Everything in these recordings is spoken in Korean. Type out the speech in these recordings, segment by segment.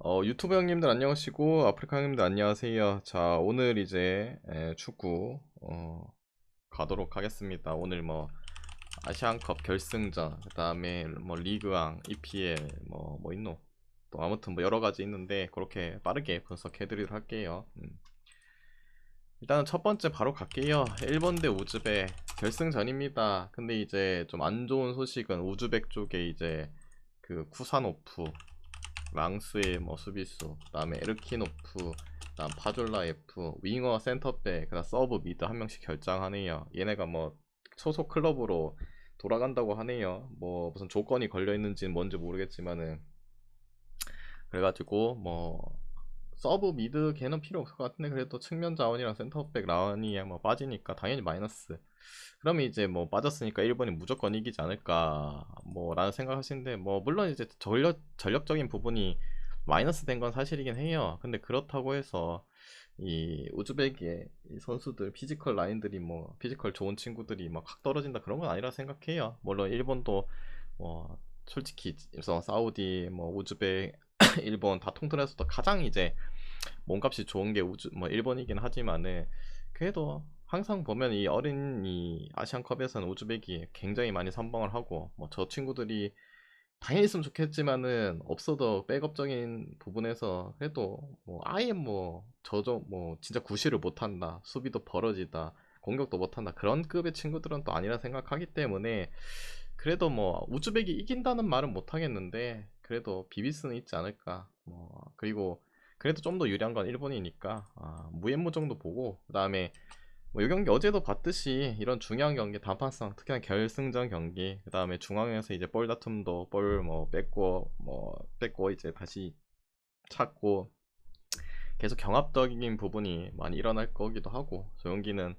어, 유튜브 형님들 안녕하시고 아프리카 형님들 안녕하세요. 자 오늘 이제 에, 축구 어, 가도록 하겠습니다. 오늘 뭐 아시안컵 결승전 그 다음에 뭐 리그왕 EPL 뭐 뭐 있노 또 아무튼 뭐 여러 가지 있는데 그렇게 빠르게 분석해드리도록 할게요. 음. 일단은 첫 번째 바로 갈게요. 일본 대 우즈벡 결승전입니다. 근데 이제 좀 안 좋은 소식은 우즈벡 쪽에 이제 그 쿠사노프 랑스의 뭐 수비수, 그다음에 에르키노프, 그다음 파졸라에프, 윙어, 센터백, 그다음 서브 미드 한 명씩 결장하네요. 얘네가 뭐 소속 클럽으로 돌아간다고 하네요. 뭐 무슨 조건이 걸려 있는지는 뭔지 모르겠지만은 그래가지고 뭐 서브 미드 걔는 필요 없을 것 같은데 그래도 측면 자원이랑 센터백 라운이 뭐 빠지니까 당연히 마이너스. 그러면 이제 뭐 빠졌으니까 일본이 무조건 이기지 않을까 뭐 라는 생각하시는데 뭐 물론 이제 전력 전력적인 부분이 마이너스 된 건 사실이긴 해요. 근데 그렇다고 해서 이 우즈벡의 이 선수들 피지컬 라인들이 뭐 피지컬 좋은 친구들이 막 확 떨어진다 그런 건 아니라 생각해요. 물론 일본도 뭐 솔직히 그래서 사우디 뭐 우즈벡 일본 다 통틀어서 가장 이제 몸값이 좋은 게 우즈 뭐 일본이긴 하지만은 그래도 항상 보면 이 어린 이 아시안컵에서는 우즈벡이 굉장히 많이 선방을 하고 뭐 저 친구들이 당연히 있으면 좋겠지만은 없어도 백업적인 부분에서 그래도 뭐 아예 뭐 저저 뭐 진짜 구실을 못한다 수비도 벌어지다 공격도 못한다 그런 급의 친구들은 또 아니라 생각하기 때문에 그래도 뭐 우즈벡이 이긴다는 말은 못하겠는데 그래도 비비스는 있지 않을까. 뭐 그리고 그래도 좀 더 유리한 건 일본이니까 아, 무앤무 정도 보고 그 다음에 뭐 이 경기 어제도 봤듯이 이런 중요한 경기 단판성 특히나 결승전 경기 그 다음에 중앙에서 이제 볼 다툼도 볼 뭐 뺏고 뭐 뺏고 이제 다시 찾고 계속 경합적인 부분이 많이 일어날 거기도 하고 저 경기는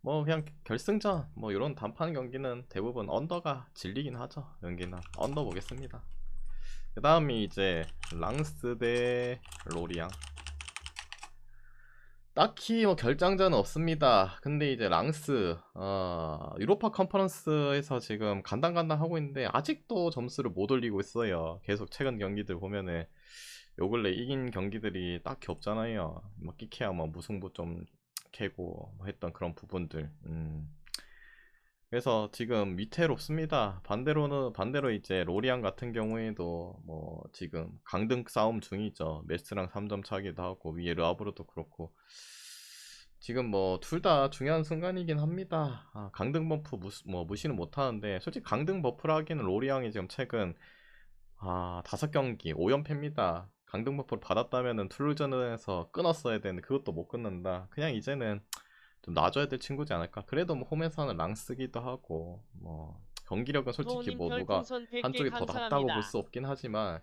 뭐 그냥 결승전 뭐 이런 단판 경기는 대부분 언더가 질리긴 하죠. 경기는 언더 보겠습니다. 그 다음이 이제 랑스 대 로리앙 딱히 뭐 결장자는 없습니다. 근데 이제 랑스 어, 유로파 컨퍼런스에서 지금 간당간당 하고 있는데 아직도 점수를 못 올리고 있어요. 계속 최근 경기들 보면은 요 근래 이긴 경기들이 딱히 없잖아요. 뭐 끼케야 뭐 무승부 좀 캐고 뭐 했던 그런 부분들. 음. 그래서 지금 위태롭습니다. 반대로는 반대로 이제 로리안 같은 경우에도 뭐 지금 강등 싸움 중이죠. 메스랑 3점 차기도 하고 위에 르아브로도 그렇고 지금 뭐 둘 다 중요한 순간이긴 합니다. 아, 강등 버프 무시, 뭐 무시는 못하는데 솔직히 강등 버프라 하기는 로리앙이 지금 최근 아 다섯 경기 5연패입니다. 강등 버프를 받았다면은 툴루전에서 끊었어야 되는데 그것도 못 끊는다. 그냥 이제는 좀 놔줘야 될 친구지 않을까. 그래도 뭐 홈에서는 랑 쓰기도 하고 뭐 경기력은 솔직히 뭐 누가 한쪽이 더 낫다고 볼 수 없긴 하지만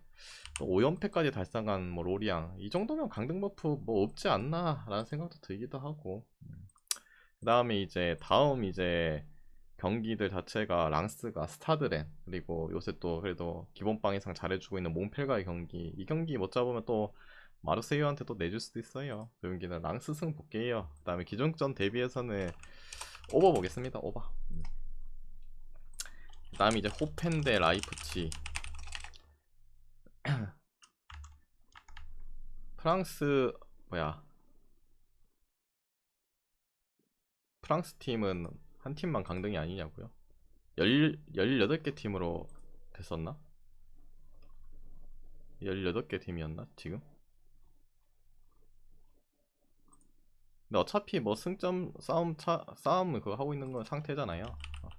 5연패까지 달성한 뭐 로리앙 이 정도면 강등 버프 뭐 없지 않나 라는 생각도 들기도 하고 음. 그 다음에 이제 다음 이제 경기들 자체가 랑스가 스타드렌 그리고 요새 또 그래도 기본빵 이상 잘해주고 있는 몽펠과의 경기 이 경기 못 잡으면 또 마르세유한테 또 내줄 수도 있어요 그 경기는 랑스 승 볼게요 그 다음에 기존전 대비해서는 오버 보겠습니다 오버 음. 그 다음에 이제 호펜데 라이프치 프랑스 뭐야 프랑스 팀은 한 팀만 강등이 아니냐고요? 18개 팀으로 됐었나? 18개 팀이었나 지금? 근데 어차피 뭐 승점 싸움 차 싸움 그거 하고 있는 건 상태잖아요. 어.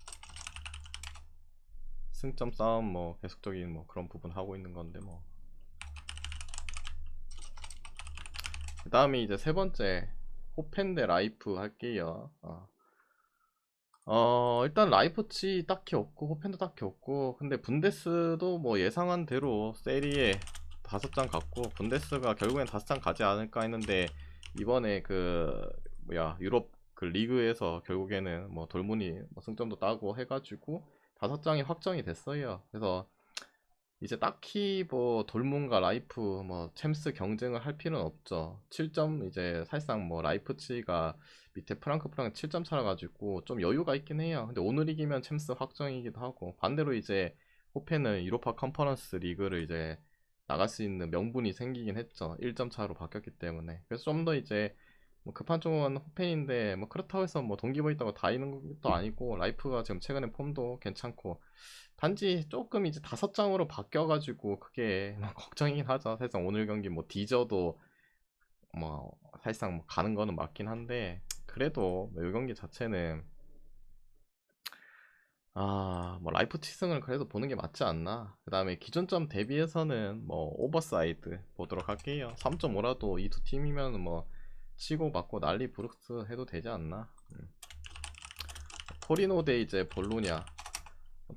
승점 싸움 뭐 계속적인 뭐 그런 부분 하고 있는 건데 뭐. 그 다음에 이제 세 번째 호펜데 라이프 할게요. 어. 어 일단 라이프치 딱히 없고 호펜도 딱히 없고 근데 분데스도 뭐 예상한 대로 세리에 다섯 장 갔고 분데스가 결국엔 다섯 장 가지 않을까 했는데 이번에 그 뭐야 유럽 그 리그에서 결국에는 뭐 돌문이 뭐 승점도 따고 해가지고 다섯 장이 확정이 됐어요. 그래서 이제 딱히 뭐 돌문과 라이프 뭐 챔스 경쟁을 할 필요는 없죠. 7점 이제 사실상 뭐 라이프치가 밑에 프랑크프랑 7점 차라 가지고 좀 여유가 있긴 해요. 근데 오늘 이기면 챔스 확정이기도 하고 반대로 이제 호펜은 유로파 컨퍼런스 리그를 이제 나갈 수 있는 명분이 생기긴 했죠. 1점 차로 바뀌었기 때문에. 그래서 좀 더 이제 뭐 급한 쪽은 호펜인데 뭐 그렇다고 해서 뭐 동기부 있다고 다 있는 것도 아니고 라이프가 지금 최근에 폼도 괜찮고 단지 조금 이제 다섯 장으로 바뀌어가지고 그게 뭐 걱정이긴 하죠. 사실상 오늘 경기 뭐 디저도 뭐 사실상 뭐 가는 거는 맞긴 한데 그래도 뭐이 경기 자체는 아, 뭐 라이프 치승을 그래도 보는 게 맞지 않나. 그 다음에 기존점 대비해서는 뭐 오버사이드 보도록 할게요. 3.5라도 이 두 팀이면 뭐 치고 받고 난리 브룩스 해도 되지 않나. 음. 토리노 대 이제 볼로냐.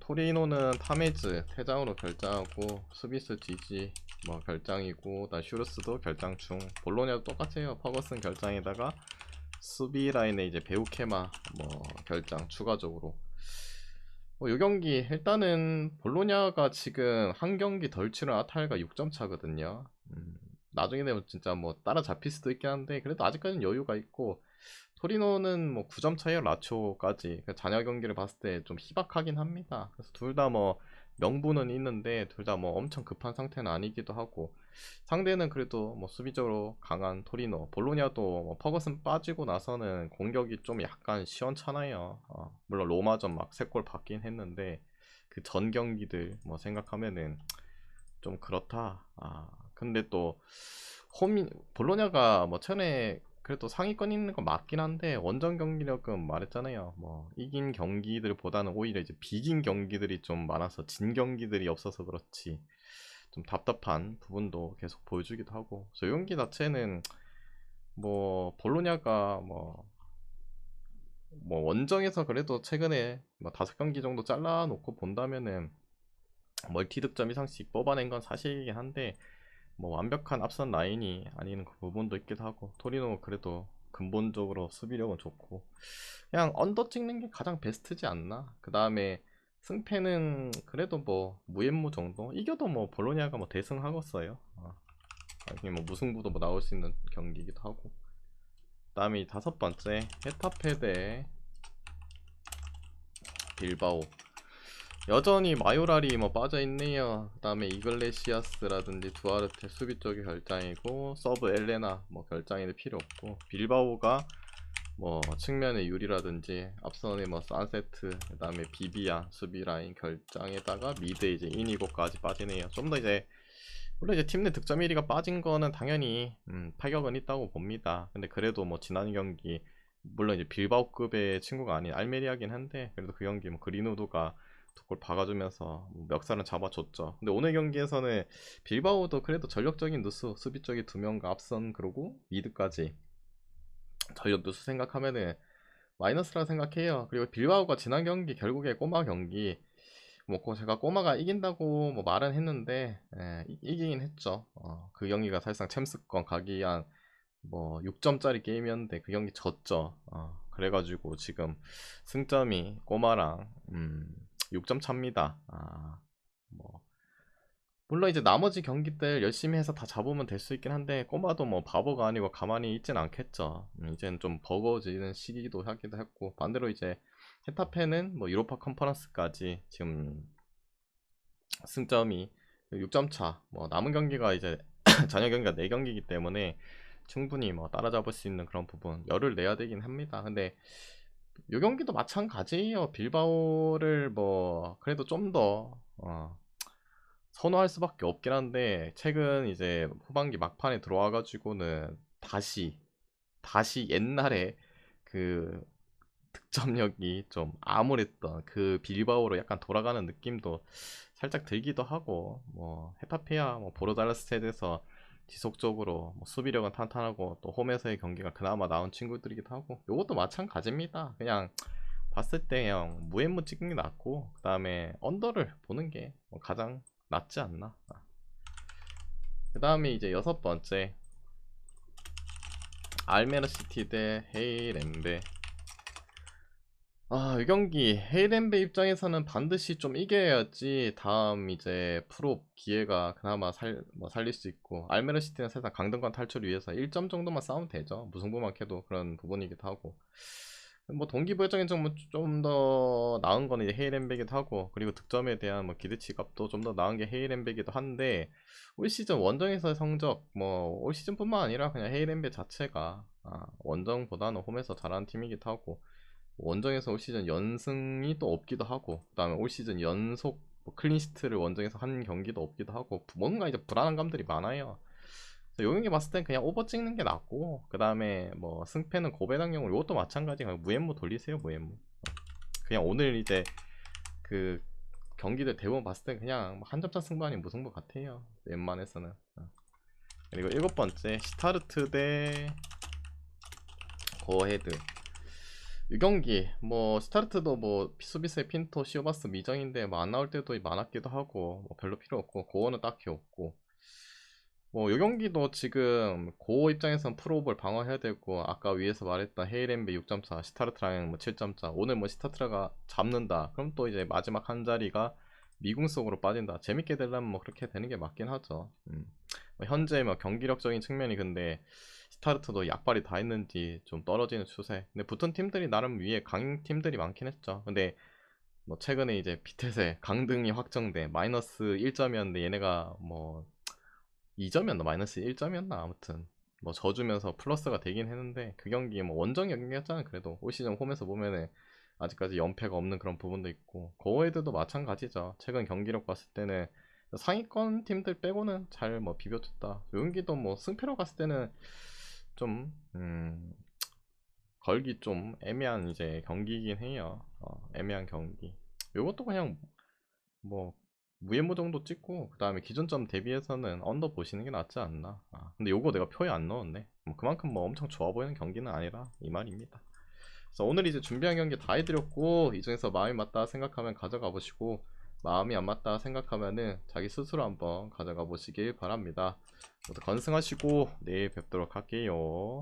토리노는 타메즈 퇴장으로 결장하고 수비스 GG 뭐 결장이고 나 슈르스도 결장 중. 볼로냐도 똑같아요. 퍼거슨 결장에다가 수비 라인에 이제 베우케마 뭐 결장 추가적으로. 뭐, 요 경기 일단은 볼로냐가 지금 한 경기 덜 치른 아탈가 6점 차거든요. 음, 나중에 되면 진짜 뭐 따라잡힐 수도 있긴 한데 그래도 아직까지는 여유가 있고 토리노는 뭐 9점 차이에 라초까지 그 잔여 경기를 봤을 때 좀 희박하긴 합니다. 그래서 둘 다 뭐 명분은 있는데 둘 다 뭐 엄청 급한 상태는 아니기도 하고 상대는 그래도 뭐 수비적으로 강한 토리노 볼로냐도 뭐 퍼거슨 빠지고 나서는 공격이 좀 약간 시원찮아요. 어, 물론 로마전 막세골 받긴 했는데 그 전 경기들 뭐 생각하면은 좀 그렇다. 아 근데 또 홈이 볼로냐가 뭐 전에 그래도 상위권 있는 건 맞긴 한데 원정 경기력은 말했잖아요. 뭐 이긴 경기들보다는 오히려 이제 비긴 경기들이 좀 많아서 진 경기들이 없어서 그렇지 좀 답답한 부분도 계속 보여주기도 하고. 경기 자체는 뭐 볼로냐가 뭐 뭐 원정에서 그래도 최근에 뭐 다섯 경기 정도 잘라놓고 본다면은 멀티 득점 이상씩 뽑아낸 건 사실이긴 한데 뭐 완벽한 앞선 라인이 아닌 그 부분도 있기도 하고 토리노 그래도 근본적으로 수비력은 좋고 그냥 언더 찍는 게 가장 베스트지 않나? 그 다음에 승패는 그래도 뭐 무앤무 정도 이겨도 뭐 볼로냐가 뭐 대승하겠어요 어. 아니 뭐 무승부도 뭐 나올 수 있는 경기이기도 하고 그 다음에 다섯 번째 헤타페 대 빌바오 여전히 마요랄이 뭐 빠져있네요. 그 다음에 이글레시아스라든지 두아르테 수비 쪽이 결장이고 서브 엘레나 뭐 결장에는 필요 없고 빌바오가 뭐 측면의 유리라든지 앞선에 뭐 산세트 그 다음에 비비아 수비 라인 결장에다가 미드 이제 이니고까지 빠지네요. 좀 더 이제 물론 이제 팀 내 득점 1위가 빠진 거는 당연히 음, 타격은 있다고 봅니다. 근데 그래도 뭐 지난 경기 물론 이제 빌바오급의 친구가 아닌 알메리아긴 한데 그래도 그 경기 뭐 그린우드가 두골 박아주면서 뭐 멱살은 잡아줬죠. 근데 오늘 경기에서는 빌바오도 그래도 전력적인 누수 수비 쪽에 두 명과 앞선 그러고 미드까지 전력 누수 생각하면은 마이너스라 생각해요. 그리고 빌바오가 지난 경기 결국에 꼬마 경기 뭐 제가 꼬마가 이긴다고 뭐 말은 했는데 예, 이, 기긴 했죠. 어, 그 경기가 사실상 챔스권 가기 위한 뭐 6점짜리 게임이었는데 그 경기 졌죠. 어, 그래가지고 지금 승점이 꼬마랑 음, 6점 차입니다. 아, 뭐 물론 이제 나머지 경기들 열심히 해서 다 잡으면 될 수 있긴 한데 꼬마도 뭐 바보가 아니고 가만히 있진 않겠죠. 음, 이제는 좀 버거워지는 시기도 하기도 했고 반대로 이제 헤타페는 뭐 유로파 컨퍼런스까지 지금 승점이 6점 차. 뭐 남은 경기가 이제 잔여 경기가 4경기이기 때문에 충분히 뭐 따라잡을 수 있는 그런 부분 열을 내야 되긴 합니다. 근데 요 경기도 마찬가지예요. 빌바오를 뭐 그래도 좀더 어, 선호할 수밖에 없긴 한데 최근 이제 후반기 막판에 들어와 가지고는 다시 다시 옛날에 그 득점력이 좀 암울했던 그 빌바오로 약간 돌아가는 느낌도 살짝 들기도 하고 뭐 헤타페야 뭐 보로달라스테드에서 지속적으로 뭐 수비력은 탄탄하고 또 홈에서의 경기가 그나마 나온 친구들이기도 하고 이것도 마찬가지입니다. 그냥 봤을 때 그냥 무앤무 찍는 게 낫고 그 다음에 언더를 보는 게 뭐 가장 낫지 않나. 그 다음에 이제 여섯 번째 알메르시티 대 헤이렘베 아, 이 경기 헤이덴베 입장에서는 반드시 좀 이겨야지 다음 이제 프로 기회가 그나마 살, 뭐 살릴 수 있고 알메르시티는 사실 강등권 탈출을 위해서 1점 정도만 싸우면 되죠. 무승부만 캐도 그런 부분이기도 하고 뭐 동기부여적인 점은 좀 더 나은 거는 이제 헤이렌베기도 하고 그리고 득점에 대한 뭐 기대치 값도 좀 더 나은 게 헤이렌베기도 한데 올 시즌 원정에서의 성적 뭐 올 시즌뿐만 아니라 그냥 헤이렌베 자체가 아, 원정보다는 홈에서 잘하는 팀이기도 하고 원정에서 올 시즌 연승이 또 없기도 하고 그 다음에 올 시즌 연속 뭐 클린시트를 원정에서 한 경기도 없기도 하고 뭔가 이제 불안한 감들이 많아요. 요 경기 봤을 땐 그냥 오버 찍는 게 낫고 그 다음에 뭐 승패는 고배당용으로 이것도 마찬가지가 무엠모 돌리세요 무엠모 그냥 오늘 이제 그 경기들 대부분 봤을 때 그냥 한 점차 승부 아닌 무승부 같아요. 웬만해서는. 어. 그리고 일곱 번째 시타르트 대 고헤드. 이 경기 뭐 스타르트도 뭐 피수비스의 핀토 시오바스 미정인데 뭐 안 나올 때도 많았기도 하고 뭐 별로 필요 없고 고어는 딱히 없고 뭐, 요 경기도 지금 고 입장에선 프로볼 방어해야 되고 아까 위에서 말했던 헤이렌베 6.4, 시타르트랑 뭐 7.4 오늘 뭐 시타트라가 잡는다. 그럼 또 이제 마지막 한 자리가 미궁 속으로 빠진다. 재밌게 되려면 뭐 그렇게 되는 게 맞긴 하죠. 음. 뭐 현재 뭐 경기력적인 측면이 근데 스타르트도 약발이 다 했는지 좀 떨어지는 추세. 근데 붙은 팀들이 나름 위에 강인 팀들이 많긴 했죠. 근데 뭐 최근에 이제 비텟의 강등이 확정돼. 마이너스 1점이었는데 얘네가 뭐 2점이었나 마이너스 1점이었나 아무튼 뭐 져주면서 플러스가 되긴 했는데 그 경기 뭐 원정 경기였잖아 그래도 올 시즌 홈에서 보면은 아직까지 연패가 없는 그런 부분도 있고 고웨드도 마찬가지죠. 최근 경기력 봤을 때는 상위권 팀들 빼고는 잘 뭐 비벼줬다. 요 경기도 뭐 승패로 갔을 때는 좀 음, 걸기 좀 애매한 이제 경기이긴 해요. 어, 애매한 경기. 요것도 그냥 뭐 무예모 정도 찍고 그 다음에 기준점 대비해서는 언더 보시는 게 낫지 않나. 아, 근데 요거 내가 표에 안 넣었네. 뭐 그만큼 뭐 엄청 좋아 보이는 경기는 아니라 이 말입니다. 그래서 오늘 이제 준비한 경기 다 해드렸고 이 중에서 마음이 맞다 생각하면 가져가 보시고 마음이 안 맞다 생각하면은 자기 스스로 한번 가져가 보시길 바랍니다. 모두 건승하시고 내일 뵙도록 할게요